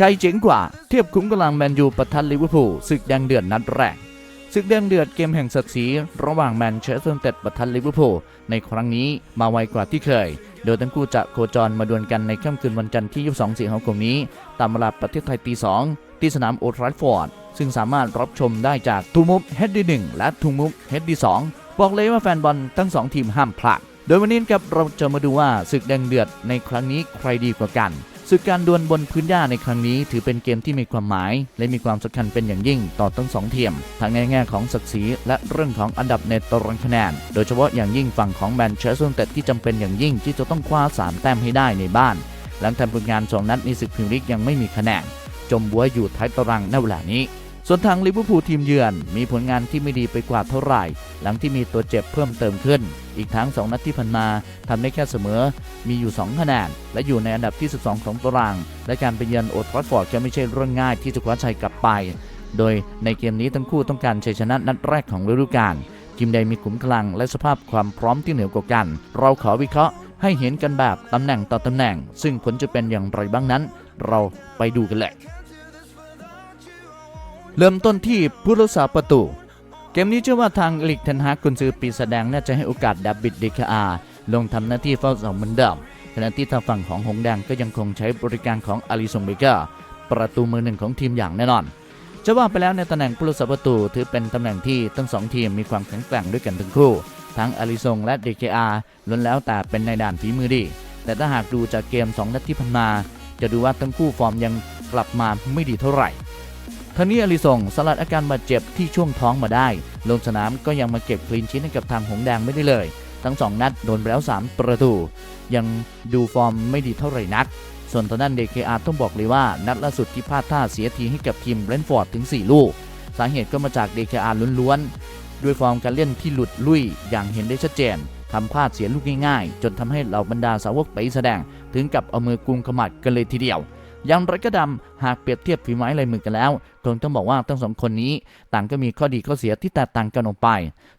ใครเจ๋งกว่าเทียบคุ้มกำลังแมนยูปะทันลิเวอร์พูลศึกแดงเดือดนัดแรกศึกแดงเดือดเกมแห่งศักดิ์ศรีระหว่างแมนเชสเตอร์ยูไนเต็ดปะทันลิเวอร์พูลในครั้งนี้มาไวกว่าที่เคย โดยทั้งคู่จะโคจรมาดวลกันในค่ำคืนวันจันทร์ที่ 22 สิงหาคมนี้ ตามเวลาประเทศไทยตี 2 ที่สนามโอทรัฟฟอร์ด ซึ่งสามารถรับชมได้จากทูมุกเฮดดีหนึ่งและทูมุกเฮดดีสองบอกเลยว่าแฟนบอลทั้งสองทีมห้ามพลาดโดยวันนี้ครับเราจะมาดูว่าศึกแดงเดือดในครั้งนี้ใครดีกว่ากัน ศึกการดวลบนพื้นหญ้าในครั้งนี้ถือเป็นเกมที่มีความหมาย และมีความสำคัญเป็นอย่างยิ่งต่อทั้งสองทีมทั้งในแง่ของศักดิ์ศรีและเรื่องของอันดับในตารางคะแนน โดยเฉพาะอย่างยิ่งฝั่งของแมนเชสเตอร์ยูไนเต็ดที่จำเป็นอย่างยิ่งที่จะต้องคว้าสามแต้มให้ได้ในบ้าน หลังทำผลงานสองนัดในศึกพรีเมียร์ลีกยังไม่มีคะแนนจมบัวอยู่ท้ายตารางในเวลานี้ ส่วนทางลิเวอร์พูลทีมเยือน มีผลงานที่ไม่ดีไปกว่าเท่าไหร่ หลังที่มีตัวเจ็บเพิ่มเติมขึ้น อีกทั้ง 2 นัดที่ผ่านมาทำได้แค่เสมอ มีอยู่ 2 คะแนน และอยู่ในอันดับที่ 12 ของตาราง และการไปเยือนโอทรัฟฟอร์ดก็ไม่ใช่เรื่องง่ายที่จะคว้าชัยกลับไป โดยในเกมนี้ทั้งคู่ต้องการชัยชนะนัดแรกของฤดูกาลทีมใดมีขุมพลังและสภาพความพร้อมที่เหนือกว่ากัน เราขอวิเคราะห์ให้เห็นกันแบบตำแหน่งต่อตำแหน่ง ซึ่งผลจะเป็นอย่างไรบ้างนั้น เราไปดูกันเลย เริ่มต้นที่ผู้รักษาประตู เกมนี้เชื่อว่าทางลิกเทนฮากุนซือปีแสดงน่าจะให้โอกาสดับบิดเดคอาลงทำหน้าที่เฝ้าเสาเหมือนเดิมขณะที่ทางฝั่งของหงแดงก็ยังคงใช้บริการของอาริสงเบเกอร์ประตูมือหนึ่งของทีมอย่างแน่นอนจะว่าไปแล้วในตำแหน่งผู้รักษาประตูถือเป็นตำแหน่งที่ทั้งสองทีมมีความแข็งแกร่งด้วยกันทั้งคู่ ทั้งอาริซงและเดคอาล้วนแล้วแต่เป็นในด่านฝีมือดี แต่ถ้าหากดูจากเกม 2 นัดที่ผ่านมา จะดูว่าทั้งคู่ฟอร์มยังกลับมาไม่ดีเท่าไหร่ ทั้งนี้อลิซงสลัดอาการบาดเจ็บที่ช่วงท้องมาได้ ลงสนามก็ยังมาเก็บคลีนชิ้นให้กับทางหงแดงไม่ได้เลย ทั้ง 2 นัดโดนไปแล้ว 3 ประตู ยังดูฟอร์มไม่ดีเท่าไหร่นัก ส่วนทางด้านเดคอาต้องบอกเลยว่า นัดล่าสุดที่พลาดท่าเสียทีให้กับทีมเบรนฟอร์ดถึง 4 ลูก สาเหตุก็มาจากเดคอาล้วนๆ ด้วยฟอร์มการเล่นที่หลุดลุ่ยอย่างเห็นได้ชัดเจนทำพลาดเสียลูกง่ายๆ จนทำให้เหล่าบรรดาสาวกไปแสดง ถึงกับเอามือกุมขมัดกันเลยทีเดียว อย่างไรก็ดำหากเปรียบเทียบฝีไม้ลายมือกันแล้วคงต้องบอกว่าทั้งสองคนนี้ ต่างก็มีข้อดีข้อเสียที่แตกต่างกันออกไป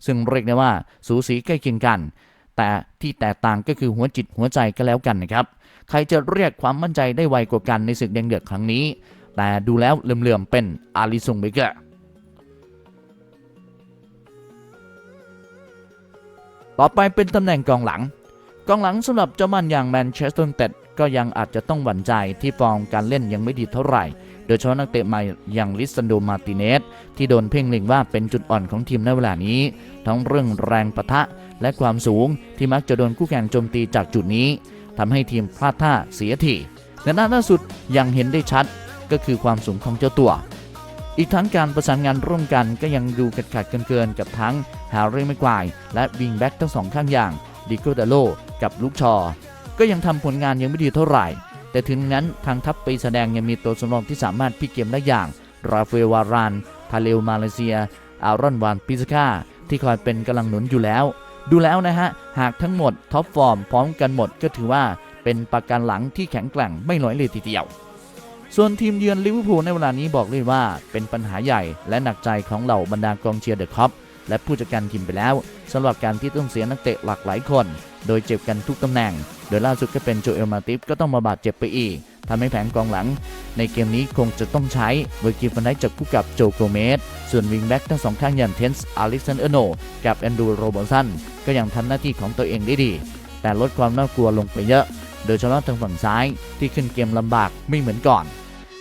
ซึ่งเรียกได้ว่าสูสีใกล้เคียงกัน แต่ที่แตกต่างก็คือหัวจิตหัวใจก็แล้วกันนะครับ ใครจะเรียกความมั่นใจได้ไวกว่ากันในศึกแดงเดือดครั้งนี้ แต่ดูแล้วเหลื่อมๆเป็นอาริซุงเบเกอร์ต่อไปเป็นตำแหน่งกองหลัง กองหลังสำหรับเจ้ามันอย่างแมนเชสเตอร์ยูไนเต็ดก็ยังอาจจะต้องหวั่นใจที่ฟอร์มการเล่นยังไม่ดีเท่าไหร่ โดยเฉพาะนักเตะใหม่อย่างลิซันโดมาร์ติเนสที่โดนเพ่งเล็งว่าเป็นจุดอ่อนของทีมในเวลานี้ ทั้งเรื่องแรงปะทะและความสูงที่มักจะโดนคู่แข่งโจมตีจากจุดนี้ทำให้ทีมพลาดท่าเสียทีและนัดล่าสุดยังเห็นได้ชัดก็คือความสูงของเจ้าตัว อีกทั้งการประสานงานร่วมกันก็ยังดูขัดขัดๆเกินๆกับทั้งแฮร์รี่แม็กควายและวิงแบ็กทั้งสองข้างอย่าง ดิโกดาโลกับลูกชอ ก็ยังทำผลงานยังไม่ดีเท่าไหร่ แต่ถึงนั้นทางทัพไปแสดงยังมีตัวสำรองที่สามารถพลิกเกมได้อย่าง ราฟเอลวารานทาเลวมาเลเซีย อารอนวานปิซกาที่คอยเป็นกำลังหนุนอยู่แล้ว ดูแล้วนะฮะ หากทั้งหมดท็อปฟอร์มพร้อมกันหมดก็ถือว่าเป็นประกันหลังที่แข็งแกร่งไม่น้อยเลยทีเดียว ส่วนทีมเยือนลิเวอร์พูลในเวลานี้บอกเลยว่า เป็นปัญหาใหญ่และหนักใจของเหล่าบรรดากองเชียร์เดอะคอป และผู้จัดการทีมไปแล้วสำหรับการที่ต้องเสียนักเตะหลากหลายคน โดยเจ็บกันทุกตำแหน่ง โดยล่าสุดก็เป็นโจเอลมาติฟก็ต้องมาบาดเจ็บไปอีกทำให้แผงกองหลัง ในเกมนี้คงจะต้องใช้เวอร์กิฟันไดจากคู่กับโจโกเมส ส่วนวิงแบ็กทั้งสองข้างอย่างเทนส์อเล็กซานเดอร์โน กับแอนดูโรบอสันก็ยังทำหน้าที่ของตัวเองได้ดี แต่ลดความน่ากลัวลงไปเยอะ โดยเฉพาะทางฝั่งซ้ายที่ขึ้นเกมลำบากไม่เหมือนก่อน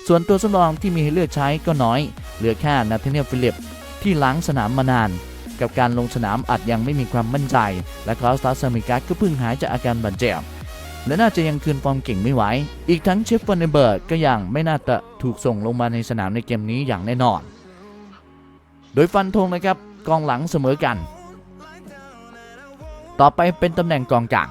ส่วนตัวสำรองที่มีให้เลือกใช้ก็น้อย เหลือแค่นาธาเนียลฟิลิปที่ล้างสนามมานาน กับการลงสนามอาจยังไม่มีความมั่นใจ และคลาสตาสมิกัสก็เพิ่งหายจากอาการบาดเจ็บและน่าจะยังคืนฟอร์มเก่งไม่ไหว อีกทั้งเชฟฟอนเนเบิร์กก็ยังไม่น่าจะถูกส่งลงมาในสนามในเกมนี้อย่างแน่นอน โดยฟันธงนะครับกองหลังเสมอกัน ต่อไปเป็นตำแหน่งกองกลาง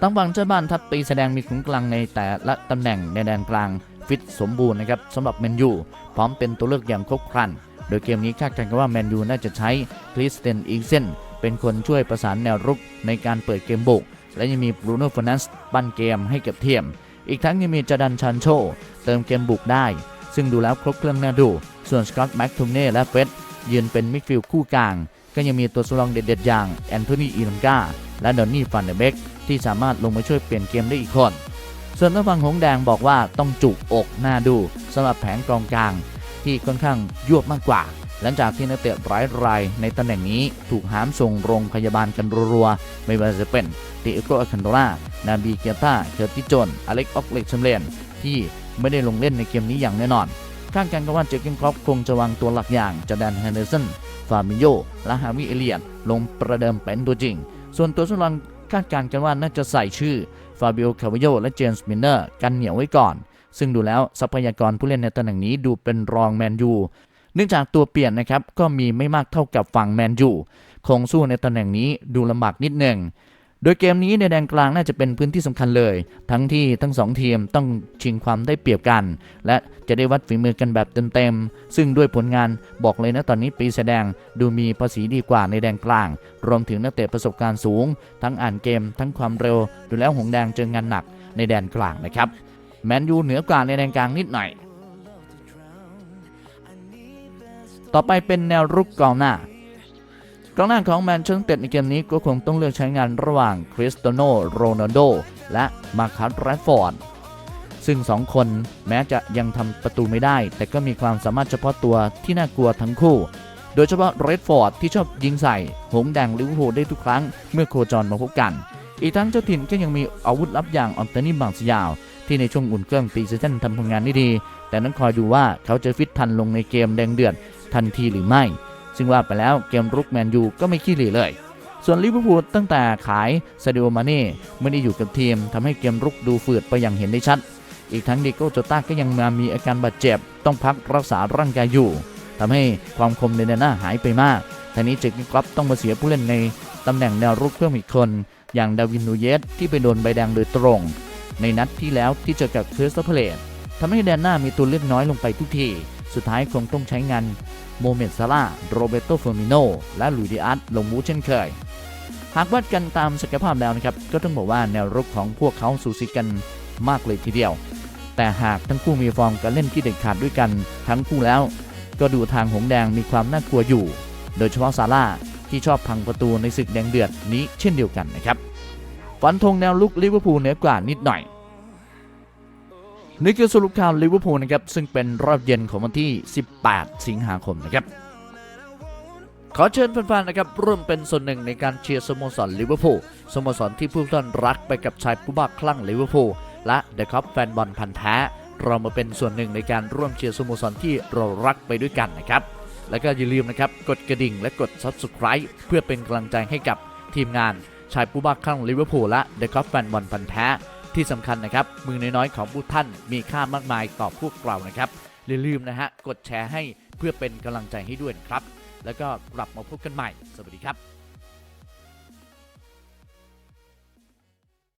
ตั้งฝั่งเจ้าบ้านทัพปีแสดงมีขุนกลางในแต่ละตำแหน่งในแดนกลางฟิตสมบูรณ์นะครับสำหรับแมนยูพร้อมเป็นตัวเลือกอย่างครบครัน โดยเกมนี้คาดการณ์กันว่าแมนยูน่าจะใช้คริสเตนอีกเซนเป็นคนช่วยประสานแนวรุกในการเปิดเกมบุก และยังมีบรูโน่ฟ r นัสปั้นเกมให้กับเทียม อีกทั้งยังมีจดันชันโช เติมเกมบุกได้ ซึ่งดูแล้วครบเครื่องน่าดู ส่วนสกอตต์แม็กทูเน่และเฟร็ดยืนเป็นมิดฟิลด์คู่กลาง ก็ยังมีตัวสำรองเด็ดๆ อย่างแอนโทนีอีลังกาและดอนนี่ฟันเดเบกที่สามารถลงมาช่วยเปลี่ยนเกมได้อีกคน ส่วนทางฝั่งหงแดงบอกว่าต้องจุกอกหน้าดูสำหรับแผงกองกลาง ที่ค่อนข้างยวบมากกว่า หลังจากที่นักเตะร้ายรายในตำแหน่งนี้ถูกหามส่งโรงพยาบาลกันรัวๆ ไม่ว่าจะเป็นติเอโกอาคันโดรานาบีเกียต้าเคอร์ติจนอเล็กออกเล็กชัมเลนที่ไม่ได้ลงเล่นในเกมนี้อย่างแน่นอนข้างกันก็ว่าเจอเกนครอปคงจะวางตัวหลักอย่างจอแดนแฮนเดอร์สันฟาบิโยและฮาวิเอเลียนลงประเดิมเป็นตัวจริง ส่วนตัวสำรองคาดการณ์กันว่าน่าจะใส่ชื่อฟาบิโอคาวิโยและเจมส์มินเนอร์กันเหนียวไว้ก่อน ซึ่งดูแล้วทรัพยากรผู้เล่นในตำแหน่งนี้ดูเป็นรองแมนยูเนื่องจากตัวเปลี่ยนนะครับก็มีไม่มากเท่ากับฝั่งแมนยูคงสู้ในตำแหน่งนี้ดูลำบากนิดหนึ่งโดยเกมนี้ในแดนกลางน่าจะเป็นพื้นที่สำคัญเลย ทั้งที่ทั้งสองทีมต้องชิงความได้เปรียบกัน และจะได้วัดฝีมือกันแบบเต็มๆ ซึ่งด้วยผลงานบอกเลยนะตอนนี้ปีแสดงดูมีภาษีดีกว่าในแดนกลาง รวมถึงนักเตะประสบการณ์สูง ทั้งอ่านเกม ทั้งความเร็ว ดูแล้วหงแดงเจองานหนักในแดนกลางนะครับ แมนยูเหนือกว่าในแดนกลางนิดหน่อย ต่อไปเป็นแนวรุกกองหน้ากองหน้าของแมนเชสเตอร์ในเกมนี้ก็คงต้องเลือกใช้งานระหว่างคริสตโนโรนัลโดและมาคัสแรดฟอร์ดซึ่งสองคนแม้จะยังทำประตูไม่ได้ แต่ก็มีความสามารถเฉพาะตัวที่น่ากลัวทั้งคู่ โดยเฉพาะเรดฟอร์ดที่ชอบยิงใส่ หงแดงลิเวอร์พูลได้ทุกครั้งเมื่อโคจรมาพบกัน อีกทั้งเจ้าถิ่นก็ยังมีอาวุธลับอย่างออนเตนี่บางสยาว ที่ในช่วงอุ่นเครื่องปีซีซั่นทำผลงานได้ดี แต่นั้นคอยดูว่าเขาจะฟิตทันลงในเกมแดงเดือดทันทีหรือไม่ ซึ่งว่าไปแล้วเกมรุกแมนยูก็ไม่ขี้หลีเลย ส่วนลิเวอร์พูลตั้งแต่ขายซาดิโอมาเน่ไม่ได้อยู่กับทีมทำให้เกมรุกดูฝืดไปอย่างเห็นได้ชัด อีกทั้งดิโก้โจต้าก็ยังมามีอาการบาดเจ็บ ต้องพักรักษาร่างกายอยู่ทำให้ความคมในแดนหน้าหายไปมากทีนี้เจคนิคลับต้องมาเสียผู้เล่นในตำแหน่งแนวรุกเพิ่มอีกคน อย่างดาวินนูเยสที่ไปโดนใบแดงโดยตรง ในนัดที่แล้วที่เจอกับคริสตัลเพลตทำให้แดนหน้ามีตัวเลือกน้อยลงไปทุกที สุดท้ายคงต้องใช้งานโมเมนต์ซาร่าโรเบโตเฟอร์มิโนและลุยดิอาร์ตลงบูเช่นเคย หากวัดกันตามศักยภาพแล้วนะครับ ก็ต้องบอกว่าแนวรุกของพวกเขาสูสีกันมากเลยทีเดียว แต่หากทั้งคู่มีฟอร์มการเล่นที่เด็ดขาดด้วยกันทั้งคู่แล้ว ก็ดูทางหงแดงมีความน่ากลัวอยู่ โดยเฉพาะซาร่าที่ชอบพังประตูในศึกแดงเดือดนี้เช่นเดียวกันนะครับ ฟันธงแนวลุกลิเวอร์พูลเหนือกว่านิดหน่อยนี่คือสรุปข่าวลิเวอร์พูลนะครับซึ่งเป็นรอบเย็นของวันที่ 18 สิงหาคมนะครับขอเชิญแฟนๆนะครับร่วมเป็นส่วนหนึ่งในการเชียร์สโมสรลิเวอร์พูลสโมสรที่ผู้ท่านรักไปกับชายผู้บ้าคลั่งลิเวอร์พูลและเดอะคัพแฟนบอลพันธ์แท้เรามาเป็นส่วนหนึ่งในการร่วมเชียร์สโมสรที่เรารักไปด้วยกันนะครับ แล้วก็อย่าลืมนะครับกดกระดิ่งและกด Subscribe เพื่อเป็นกำลังใจให้กับทีมงาน ชายผู้บ้าคลั่งลิเวอร์พูลและเดอะคอฟแฟนบอลพันแท้ ที่สำคัญนะครับ มือน้อยๆของผู้ท่านมีค่ามากมายต่อพวกเรานะครับอย่าลืมนะฮะกดแชร์ให้เพื่อเป็นกำลังใจให้ด้วยครับ แล้วก็กลับมาพบกันใหม่ สวัสดีครับ